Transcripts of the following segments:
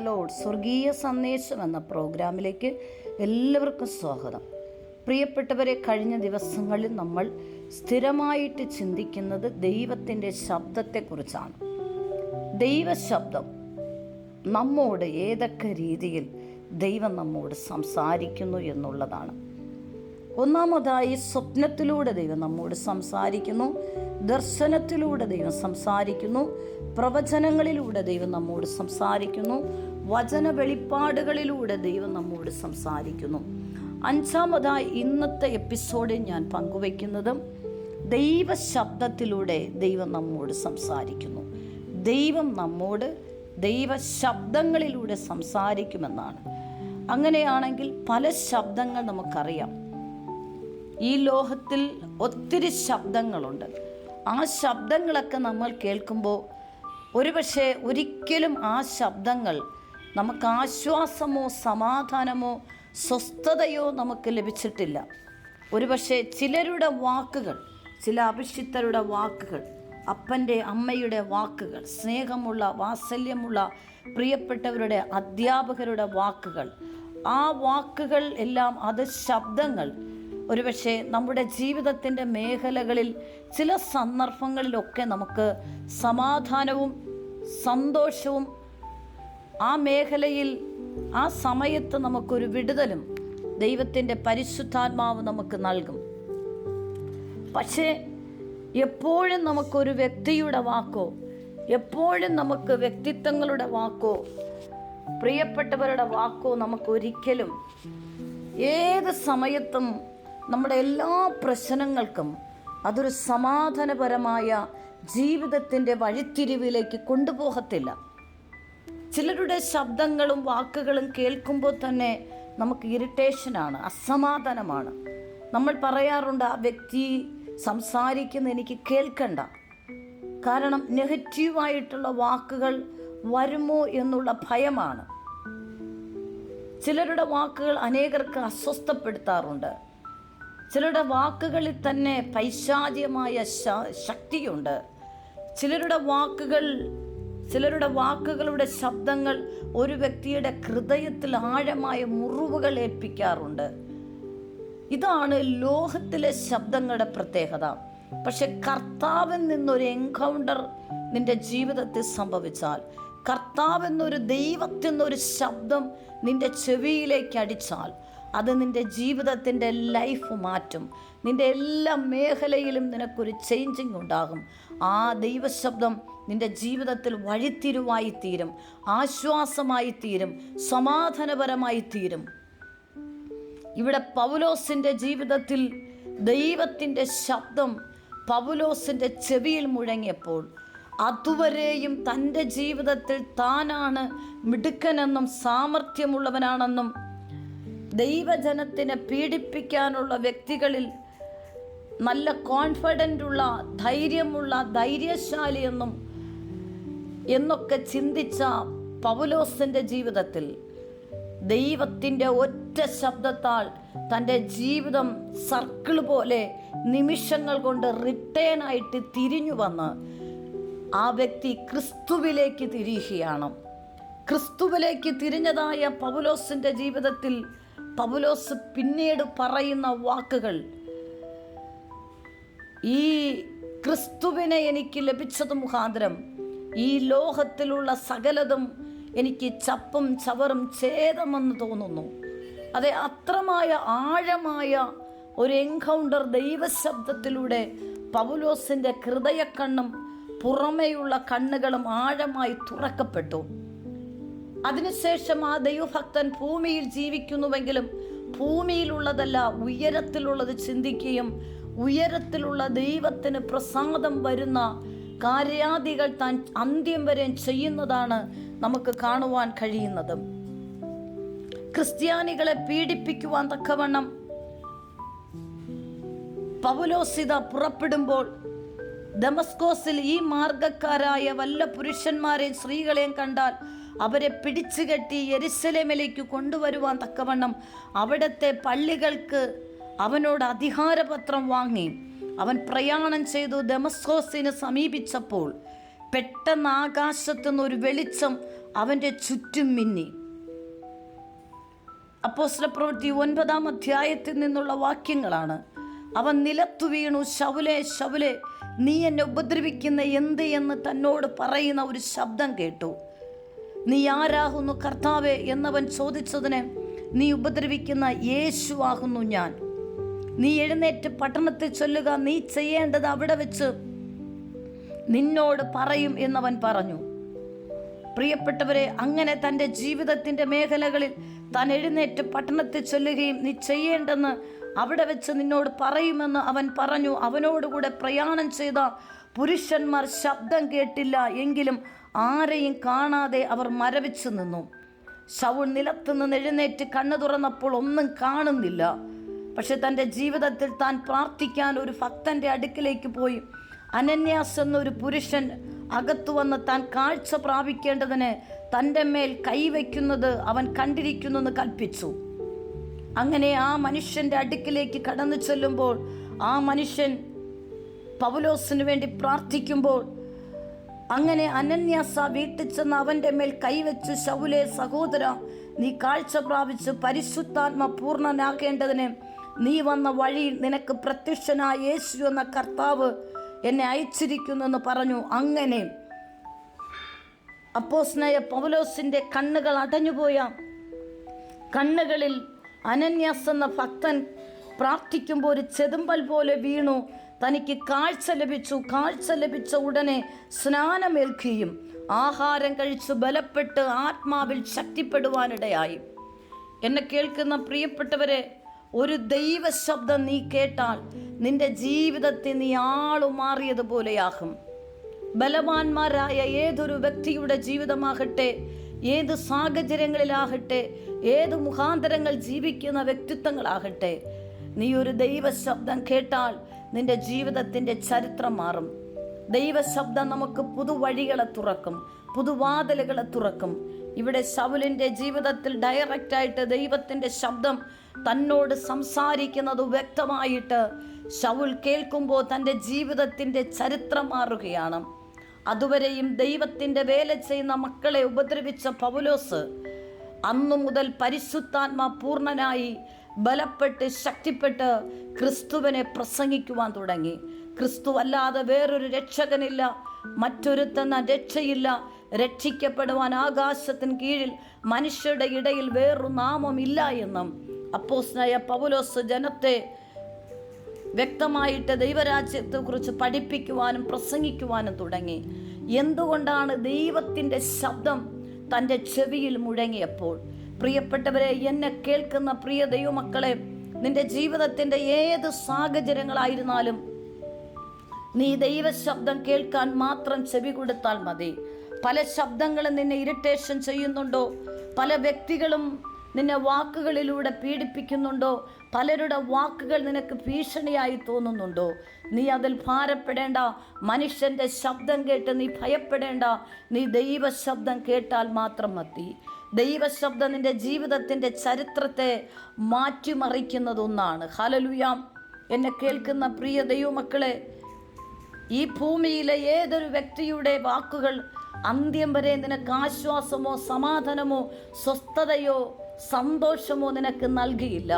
Load സ്വർഗീയ സന്ദേശം എന്ന പ്രോഗ്രാമിലേക്ക് എല്ലാവർക്കും സ്വാഗതം. പ്രിയപ്പെട്ടവരെ കഴിഞ്ഞ ദിവസങ്ങളിൽ നമ്മൾ സ്ഥിരമായിട്ട് ചിന്തിക്കുന്നത് ദൈവത്തിന്റെ ശബ്ദത്തെക്കുറിച്ചാണ്. ദൈവശബ്ദം നമ്മോട് ഏതൊക്കെ രീതിയിൽ ദൈവം നമ്മോട് സംസാരിക്കുന്നു എന്നുള്ളതാണ്. ഒന്നാമതായി സ്വപ്നത്തിലൂടെ ദൈവം നമ്മോട് സംസാരിക്കുന്നു ദർശനത്തിലൂടെ ദൈവം സംസാരിക്കുന്നു പ്രവചനങ്ങളിലൂടെ ദൈവം നമ്മോട് സംസാരിക്കുന്നു. വചന വെളിപ്പാടുകളിലൂടെ ദൈവം നമ്മോട് സംസാരിക്കുന്നു. അഞ്ചാമതായി ഇന്നത്തെ എപ്പിസോഡിൽ ഞാൻ പങ്കുവയ്ക്കുന്നതും ദൈവശബ്ദത്തിലൂടെ ദൈവം നമ്മോട് സംസാരിക്കുന്നു. ദൈവം നമ്മോട് ദൈവ ശബ്ദങ്ങളിലൂടെ സംസാരിക്കുമെന്നാണ്. അങ്ങനെയാണെങ്കിൽ പല ശബ്ദങ്ങൾ നമുക്കറിയാം. ഈ ലോഹത്തിൽ ഒത്തിരി ശബ്ദങ്ങളുണ്ട്. ആ ശബ്ദങ്ങളൊക്കെ നമ്മൾ കേൾക്കുമ്പോൾ ഒരുപക്ഷെ ഒരിക്കലും ആ ശബ്ദങ്ങൾ നമുക്ക് ആശ്വാസമോ സമാധാനമോ സ്വസ്ഥതയോ നമുക്ക് ലഭിച്ചിട്ടില്ല. ഒരുപക്ഷെ ചിലരുടെ വാക്കുകൾ ചില അഭിഷിക്തരുടെ വാക്കുകൾ അപ്പന്റെ അമ്മയുടെ വാക്കുകൾ സ്നേഹമുള്ള വാത്സല്യമുള്ള പ്രിയപ്പെട്ടവരുടെ അധ്യാപകരുടെ വാക്കുകൾ ആ വാക്കുകൾ എല്ലാം അത് ശബ്ദങ്ങൾ. ഒരുപക്ഷെ നമ്മുടെ ജീവിതത്തിന്റെ മേഖലകളിൽ ചില സന്ദർഭങ്ങളിലൊക്കെ നമുക്ക് സമാധാനവും സന്തോഷവും ആ മേഖലയിൽ ആ സമയത്ത് നമുക്കൊരു വിടുതലും ദൈവത്തിന്റെ പരിശുദ്ധാത്മാവ് നമുക്ക് നൽകും. പക്ഷേ എപ്പോഴും നമുക്കൊരു വ്യക്തിയുടെ വാക്കോ എപ്പോഴും നമുക്ക് വ്യക്തിത്വങ്ങളുടെ വാക്കോ പ്രിയപ്പെട്ടവരുടെ വാക്കോ നമുക്കൊരിക്കലും ഏത് സമയത്തും നമ്മുടെ എല്ലാ പ്രശ്നങ്ങൾക്കും അതൊരു സമാധാനപരമായ ജീവിതത്തിന്റെ വഴിത്തിരിവിലേക്ക് കൊണ്ടുപോകത്തില്ല. ചിലരുടെ ശബ്ദങ്ങളും വാക്കുകളും കേൾക്കുമ്പോൾ തന്നെ നമുക്ക് ഇറിറ്റേഷനാണ് അസമാധാനമാണ്. നമ്മൾ പറയാറുണ്ട് ആ വ്യക്തി സംസാരിക്കുന്ന എനിക്ക് കേൾക്കണ്ട. കാരണം നെഗറ്റീവായിട്ടുള്ള വാക്കുകൾ വരുമോ എന്നുള്ള ഭയമാണ്. ചിലരുടെ വാക്കുകൾ അനേകർക്ക് അസ്വസ്ഥപ്പെടുത്താറുണ്ട്. ചിലരുടെ വാക്കുകളിൽ തന്നെ പൈശാചികമായ ശക്തിയുണ്ട്. ചിലരുടെ വാക്കുകൾ ചിലരുടെ വാക്കുകളുടെ ശബ്ദങ്ങൾ ഒരു വ്യക്തിയുടെ ഹൃദയത്തിൽ ആഴമായ മുറിവുകൾ ഏൽപ്പിക്കാറുണ്ട്. ഇതാണ് ലോഹത്തിലെ ശബ്ദങ്ങളുടെ പ്രത്യേകത. പക്ഷെ കർത്താവിൽ നിന്നൊരു എൻകൗണ്ടർ നിന്റെ ജീവിതത്തിൽ സംഭവിച്ചാൽ കർത്താവ് എന്നൊരു ദൈവത്തിൽ നിന്നൊരു ശബ്ദം നിന്റെ ചെവിയിലേക്ക് അടിച്ചാൽ അത് നിന്റെ ജീവിതത്തിന്റെ ലൈഫ് മാറ്റും. നിന്റെ എല്ലാ മേഖലയിലും നിനക്കൊരു ചേഞ്ചിങ് ഉണ്ടാകും. ആ ദൈവശബ്ദം നിന്റെ ജീവിതത്തിൽ വഴിത്തിരിവായി തീരും. ആശ്വാസമായി തീരും. സമാധാനപരമായി തീരും. ഇവിടെ പൗലോസിന്റെ ജീവിതത്തിൽ ദൈവത്തിന്റെ ശബ്ദം പൗലോസിന്റെ ചെവിയിൽ മുഴങ്ങിയപ്പോൾ അതുവരെയും തന്റെ ജീവിതത്തിൽ താനാണ് മിടുക്കനെന്നും സാമർഥ്യമുള്ളവനാണെന്നും ദൈവജനത്തിനെ പീഡിപ്പിക്കാനുള്ള വ്യക്തികളിൽ നല്ല കോൺഫിഡന്റ് ഉള്ള ധൈര്യമുള്ള ധൈര്യശാലിയെന്നും എന്നൊക്കെ ചിന്തിച്ച പൗലോസിന്റെ ജീവിതത്തിൽ ദൈവത്തിന്റെ ഒറ്റ ശബ്ദത്താൽ തന്റെ ജീവിതം സർക്കിൾ പോലെ നിമിഷങ്ങൾ കൊണ്ട് റിട്ടേൺ ആയിട്ട് തിരിഞ്ഞു വന്ന് ആ വ്യക്തി ക്രിസ്തുവിലേക്ക് തിരിയുകയാണ്. ക്രിസ്തുവിലേക്ക് തിരിഞ്ഞതായ പൗലോസിന്റെ ജീവിതത്തിൽ പൗലോസ് പിന്നീട് പറയുന്ന വാക്കുകൾ ഈ ക്രിസ്തുവിനെ എനിക്ക് ലഭിച്ചത് മുഖാന്തരം ഈ ലോകത്തിലുള്ള സകലതും എനിക്ക് ചപ്പും ചവറും ഛേദമെന്ന് തോന്നുന്നു. അതെ അത്രമായ ആഴമായ ഒരു എൻകൗണ്ടർ ദൈവശബ്ദത്തിലൂടെ പൗലോസിന്റെ ഹൃദയക്കണ്ണും പുറമേയുള്ള കണ്ണുകളും ആഴമായി തുറക്കപ്പെട്ടു. അതിനുശേഷം ആ ദൈവഭക്തൻ ഭൂമിയിൽ ജീവിക്കുന്നുവെങ്കിലും ഭൂമിയിലുള്ളതല്ല ഉയരത്തിലുള്ളത് ചിന്തിക്കുകയും ഉയരത്തിലുള്ള ദൈവത്തിന് പ്രസാദം വരുന്ന കാര്യാദികൾ താൻ അന്ത്യം വരെ ചെയ്യുന്നതാണ് നമുക്ക് കാണുവാൻ കഴിയുന്നത്. ക്രിസ്ത്യാനികളെ പീഡിപ്പിക്കുവാൻ തക്കവണ്ണം പൗലോസിത പുറപ്പെടുമ്പോൾ ദമസ്കോസിൽ ഈ മാർഗക്കാരായ വല്ല പുരുഷന്മാരെയും സ്ത്രീകളെയും കണ്ടാൽ അവരെ പിടിച്ചുകെട്ടി എരിശലേമിലേക്ക് കൊണ്ടുവരുവാൻ തക്കവണ്ണം അവിടുത്തെ പള്ളികൾക്ക് അവനോട് അധികാരപത്രം വാങ്ങി. അവൻ പ്രയാണം ചെയ്തു ദമസ്കോസിന് സമീപിച്ചപ്പോൾ പെട്ടെന്ന് ആകാശത്തുനിന്ന് ഒരു വെളിച്ചം അവന്റെ ചുറ്റും മിന്നി. അപ്പോസ്ല പ്രവൃത്തി ഒൻപതാം അധ്യായത്തിൽ നിന്നുള്ള വാക്യങ്ങളാണ്. അവൻ നിലത്തു വീണു. ശവുലെ ശവുലെ നീ എന്നെ ഉപദ്രവിക്കുന്ന എന്ത്? എന്ന് തന്നോട് പറയുന്ന ഒരു ശബ്ദം കേട്ടു. നീ ആരാകുന്നു കർത്താവെ എന്നവൻ ചോദിച്ചതിന് നീ ഉപദ്രവിക്കുന്ന യേശുവാകുന്നു ഞാൻ. നീ എഴുന്നേറ്റ് പട്ടണത്തിൽ ചൊല്ലുക നീ ചെയ്യേണ്ടത് അവിടെ വെച്ച് നിന്നോട് പറയും എന്നവൻ പറഞ്ഞു. പ്രിയപ്പെട്ടവരെ അങ്ങനെ തന്റെ ജീവിതത്തിന്റെ മേഖലകളിൽ താൻ എഴുന്നേറ്റ് പട്ടണത്തിൽ ചൊല്ലുകയും നീ ചെയ്യേണ്ടെന്ന് അവിടെ വെച്ച് നിന്നോട് പറയുമെന്ന് അവൻ പറഞ്ഞു. അവനോടുകൂടെ പ്രയാണം ചെയ്ത പുരുഷന്മാർ ശബ്ദം കേട്ടില്ല എങ്കിലും ആരെയും കാണാതെ അവർ മരവിച്ചു നിന്നു. ശൗൾ നിലത്തുനിന്ന് എഴുന്നേറ്റ് കണ്ണു തുറന്നപ്പോൾ ഒന്നും കാണുന്നില്ല. പക്ഷെ തന്റെ ജീവിതത്തിൽ താൻ പ്രാർത്ഥിക്കാൻ ഒരു ഭക്തന്റെ അടുക്കിലേക്ക് പോയി. അനന്യാസ് എന്നൊരു പുരുഷൻ അകത്തു വന്ന് താൻ കാഴ്ച പ്രാപിക്കേണ്ടതിന് തന്റെ മേൽ കൈവയ്ക്കുന്നത് അവൻ കണ്ടിരിക്കുന്നു എന്ന് കൽപ്പിച്ചു. അങ്ങനെ ആ മനുഷ്യന്റെ അടുക്കിലേക്ക് കടന്നു ചെല്ലുമ്പോൾ ആ മനുഷ്യൻ പൗലോസിന് വേണ്ടി പ്രാർത്ഥിക്കുമ്പോൾ അങ്ങനെ അനന്യാസ വീട്ടിൽ ചെന്ന് അവന്റെ മേൽ കൈവച്ച് ശൗലെ സഹോദര നീ കാഴ്ച പ്രാപിച്ച് പരിശുദ്ധാത്മ പൂർണനാകേണ്ടതിന് നീ വന്ന വഴിയിൽ നിനക്ക് പ്രത്യക്ഷനായ യേശു എന്ന കർത്താവ് എന്നെ അയച്ചിരിക്കുന്നെന്ന് പറഞ്ഞു. അങ്ങനെ അപ്പോസ്നയ പൗലോസിന്റെ കണ്ണുകൾ അടഞ്ഞുപോയ കണ്ണുകളിൽ അനന്യാസ് എന്ന ഭക്തൻ പ്രാർത്ഥിക്കുമ്പോൾ ഒരു ചെതുമ്പൽ പോലെ വീണു. തനിക്ക് കാഴ്ച ലഭിച്ചു. കാഴ്ച ലഭിച്ച ഉടനെ സ്നാനമേൽക്കുകയും ആഹാരം കഴിച്ച് ബലപ്പെട്ട് ആത്മാവിൽ ശക്തിപ്പെടുവാനിടയായി. എന്നെ കേൾക്കുന്ന പ്രിയപ്പെട്ടവരെ ഒരു ദൈവശബ്ദം നീ കേട്ടാൽ നിന്റെ ജീവിതത്തിൽ നീ ആളു മാറിയതുപോലെയാകും. ബലവാന്മാരായ ഏതൊരു വ്യക്തിയുടെ ജീവിതമാകട്ടെ ഏത് സാഹചര്യങ്ങളിലാകട്ടെ ഏത് മുഖാന്തരങ്ങൾ ജീവിക്കുന്ന വ്യക്തിത്വങ്ങളാകട്ടെ നീ ഒരു ദൈവശബ്ദം കേട്ടാൽ നിന്റെ ജീവിതത്തിന്റെ ചരിത്രം മാറും. ദൈവശബ്ദം നമുക്ക് പുതുവഴികളെ തുറക്കും പുതുവാതിലുകളെ തുറക്കും. ഇവിടെ ശൗലിന്റെ ജീവിതത്തിൽ ഡയറക്റ്റായിട്ട് ദൈവത്തിന്റെ ശബ്ദം തന്നോട് സംസാരിക്കുന്നത് വ്യക്തമായിട്ട് ശൗൽ കേൾക്കുമ്പോൾ തന്റെ ജീവിതത്തിന്റെ ചരിത്രം മാറുകയാണ്. അതുവരെയും ദൈവത്തിന്റെ വേല ചെയ്യുന്ന മക്കളെ ഉപദ്രവിച്ച പൗലോസ് അന്നു മുതൽ പരിശുദ്ധാത്മ പൂർണനായി ബലപ്പെട്ട് ശക്തിപ്പെട്ട് ക്രിസ്തുവിനെ പ്രസംഗിക്കുവാൻ തുടങ്ങി. ക്രിസ്തു അല്ലാതെ വേറൊരു രക്ഷകനില്ല മറ്റൊരുത്തന്ന രക്ഷയില്ല. രക്ഷിക്കപ്പെടുവാൻ ആകാശത്തിന് കീഴിൽ മനുഷ്യരുടെ ഇടയിൽ വേറൊരു നാമമില്ല എന്നും അപ്പോസ്നായ പൗലോസ് ജനത്തെ വ്യക്തമായിട്ട് ദൈവരാജ്യത്തെക്കുറിച്ച് പഠിപ്പിക്കുവാനും പ്രസംഗിക്കുവാനും തുടങ്ങി. എന്തുകൊണ്ടാണ് ദൈവത്തിന്റെ ശബ്ദം തന്റെ ചെവിയിൽ മുഴങ്ങിയപ്പോൾ? പ്രിയപ്പെട്ടവരെ എന്നെ കേൾക്കുന്ന പ്രിയ ദൈവമക്കളെ നിന്റെ ജീവിതത്തിന്റെ ഏത് സാഹചര്യങ്ങളായിരുന്നാലും നീ ദൈവശബ്ദം കേൾക്കാൻ മാത്രം ചെവി കൊടുത്താൽ മതി. പല ശബ്ദങ്ങളും നിന്നെ ഇറിറ്റേഷൻ ചെയ്യുന്നുണ്ടോ? പല വ്യക്തികളും നിന്നെ വാക്കുകളിലൂടെ പീഡിപ്പിക്കുന്നുണ്ടോ? പലരുടെ വാക്കുകൾ നിനക്ക് ഭീഷണിയായി തോന്നുന്നുണ്ടോ? നീ അതിൽ ഭാരപ്പെടേണ്ട. മനുഷ്യന്റെ ശബ്ദം കേട്ട് നീ ഭയപ്പെടേണ്ട. നീ ദൈവശബ്ദം കേട്ടാൽ മാത്രം മതി. ദൈവശബ്ദം നിന്റെ ജീവിതത്തിന്റെ ചരിത്രത്തെ മാറ്റിമറിക്കുന്നതൊന്നാണ് ഹലലുയാം എന്നെ കേൾക്കുന്ന പ്രിയ ദൈവമക്കളെ ഈ ഭൂമിയിലെ ഏതൊരു വ്യക്തിയുടെ വാക്കുകൾ അന്ത്യം വരെ നിനക്ക് ആശ്വാസമോ സമാധാനമോ സ്വസ്ഥതയോ സന്തോഷമോ നിനക്ക് നൽകിയില്ല.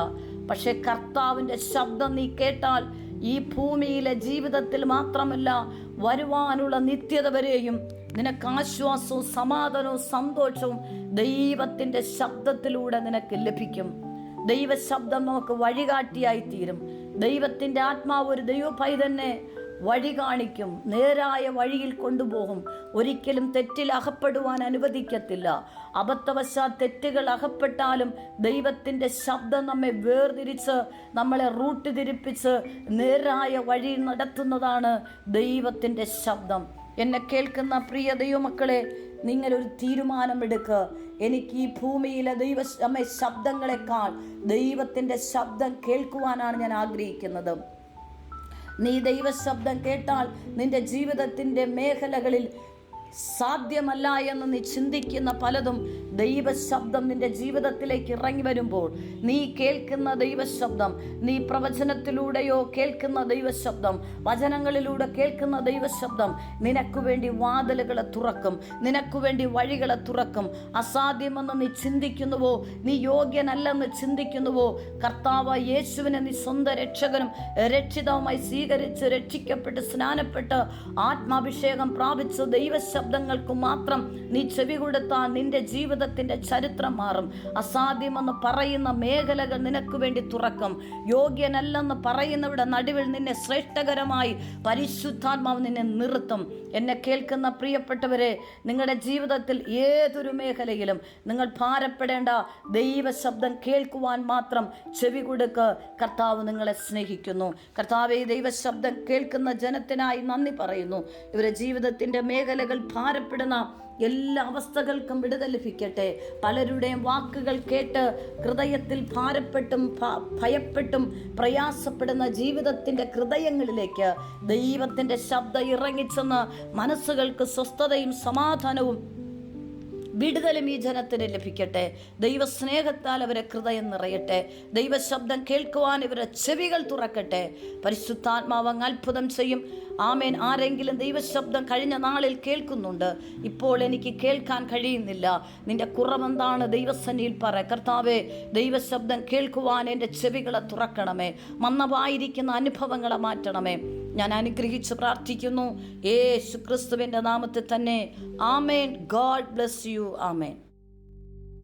പക്ഷെ കർത്താവിന്റെ ശബ്ദം നീ കേട്ടാൽ ഈ ഭൂമിയിലെ ജീവിതത്തിൽ മാത്രമല്ല വരുവാനുള്ള നിത്യത വരെയും നിനക്ക് ആശ്വാസവും സമാധാനവും സന്തോഷവും ദൈവത്തിന്റെ ശബ്ദത്തിലൂടെ നിനക്ക് ലഭിക്കും. ദൈവശബ്ദം നമുക്ക് വഴികാട്ടിയായി തീരും ദൈവത്തിന്റെ ആത്മാവ് ഒരു ദൈവഭൈ തന്നെ വഴി കാണിക്കും. നേരായ വഴിയിൽ കൊണ്ടുപോകും. ഒരിക്കലും തെറ്റിൽ അകപ്പെടുവാൻ അനുവദിക്കത്തില്ല. അബദ്ധവശാൽ തെറ്റുകൾ അകപ്പെട്ടാലും ദൈവത്തിന്റെ ശബ്ദം നമ്മെ വേർതിരിച്ച് നമ്മളെ റൂട്ട് തിരിപ്പിച്ച് നേരായ വഴി നടത്തുന്നതാണ് ദൈവത്തിന്റെ ശബ്ദം. എന്നെ കേൾക്കുന്ന പ്രിയ ദൈവമക്കളെ നിങ്ങളൊരു തീരുമാനമെടുക്കുക എനിക്ക് ഈ ഭൂമിയിലെ ദൈവ ശബ്ദങ്ങളെക്കാൾ ദൈവത്തിന്റെ ശബ്ദം കേൾക്കുവാനാണ് ഞാൻ ആഗ്രഹിക്കുന്നത്. നീ ദൈവശബ്ദം കേട്ടാൽ നിന്റെ ജീവിതത്തിന്റെ മേഖലകളിൽ സാധ്യമല്ല എന്ന് നീ ചിന്തിക്കുന്ന പലതും ദൈവശബ്ദം നിന്റെ ജീവിതത്തിലേക്ക് ഇറങ്ങി വരുമ്പോൾ നീ കേൾക്കുന്ന ദൈവശബ്ദം നീ പ്രവചനത്തിലൂടെയോ കേൾക്കുന്ന ദൈവശബ്ദം വചനങ്ങളിലൂടെ കേൾക്കുന്ന ദൈവശബ്ദം നിനക്ക് വേണ്ടി വാതിലുകളെ തുറക്കും നിനക്ക് വേണ്ടി വഴികളെ തുറക്കും. അസാധ്യമെന്ന് നീ ചിന്തിക്കുന്നുവോ? നീ യോഗ്യനല്ലെന്ന് ചിന്തിക്കുന്നുവോ? കർത്താവ് യേശുവിനെ നീ സ്വന്തം രക്ഷകനും രക്ഷിതവുമായി സ്വീകരിച്ച് രക്ഷിക്കപ്പെട്ട് സ്നാനപ്പെട്ട് ആത്മാഭിഷേകം പ്രാപിച്ച് ദൈവശബ്ദങ്ങൾക്ക് മാത്രം നീ ചെവി കൊടുത്താൽ നിന്റെ ജീവിതത്തിന്റെ ചരിത്രം മാറും. അസാധ്യമെന്ന് പറയുന്ന മേഖലകൾ നിനക്ക് വേണ്ടി തുറക്കും. യോഗ്യനല്ലെന്ന് പറയുന്നവരുടെ നടുവിൽ നിന്നെ ശ്രേഷ്ഠകരമായി പരിശുദ്ധാത്മാവ് നിന്നെ നിർത്തും. എന്നെ കേൾക്കുന്ന പ്രിയപ്പെട്ടവരെ നിങ്ങളുടെ ജീവിതത്തിൽ ഏതൊരു മേഖലയിലും നിങ്ങൾ ഭാരപ്പെടേണ്ട ദൈവ ശബ്ദം കേൾക്കുവാൻ മാത്രം ചെവി കൊടുക്ക്. കർത്താവ് നിങ്ങളെ സ്നേഹിക്കുന്നു. കർത്താവെ ദൈവശബ്ദം കേൾക്കുന്ന ജനത്തിനായി നന്ദി പറയുന്നു. ഇവരുടെ ജീവിതത്തിന്റെ മേഖലകൾ ഭാരപ്പെടുന്ന എല്ലാ അവസ്ഥകൾക്കും വിടുതൽ ലഭിക്കട്ടെ. പലരുടെയും വാക്കുകൾ കേട്ട് ഹൃദയത്തിൽ ഭാരപ്പെട്ടും ഭയപ്പെട്ടും പ്രയാസപ്പെടുന്ന ജീവിതത്തിന്റെ ഹൃദയങ്ങളിലേക്ക് ദൈവത്തിന്റെ ശബ്ദം ഇറങ്ങിച്ചെന്ന് മനസ്സുകൾക്ക് സ്വസ്ഥതയും സമാധാനവും വിടുതലും ഈ ജനത്തിന് ലഭിക്കട്ടെ. ദൈവസ്നേഹത്താൽ അവരെ ഹൃദയം നിറയട്ടെ. ദൈവശബ്ദം കേൾക്കുവാൻ ഇവരുടെ ചെവികൾ തുറക്കട്ടെ. പരിശുദ്ധാത്മാവ് അങ്ങ് അത്ഭുതം ചെയ്യും. ആമേൻ. ആരെങ്കിലും ദൈവശബ്ദം കഴിഞ്ഞ നാളിൽ കേൾക്കുന്നുണ്ട്. ഇപ്പോൾ എനിക്ക് കേൾക്കാൻ കഴിയുന്നില്ല. നിന്റെ കുറവെന്താണ്? ദൈവസന്നിയിൽ പറ. കർത്താവെ ദൈവശബ്ദം കേൾക്കുവാൻ എന്റെ ചെവികളെ തുറക്കണമേ. മന്നവായിരിക്കുന്ന അനുഭവങ്ങളെ മാറ്റണമേ. ഞാൻ അനുഗ്രഹിച്ച് പ്രാർത്ഥിക്കുന്നു. യേശു ക്രിസ്തുവിന്റെ നാമത്തിൽ തന്നെ. ആമേൻ. God bless you. ആമേൻ.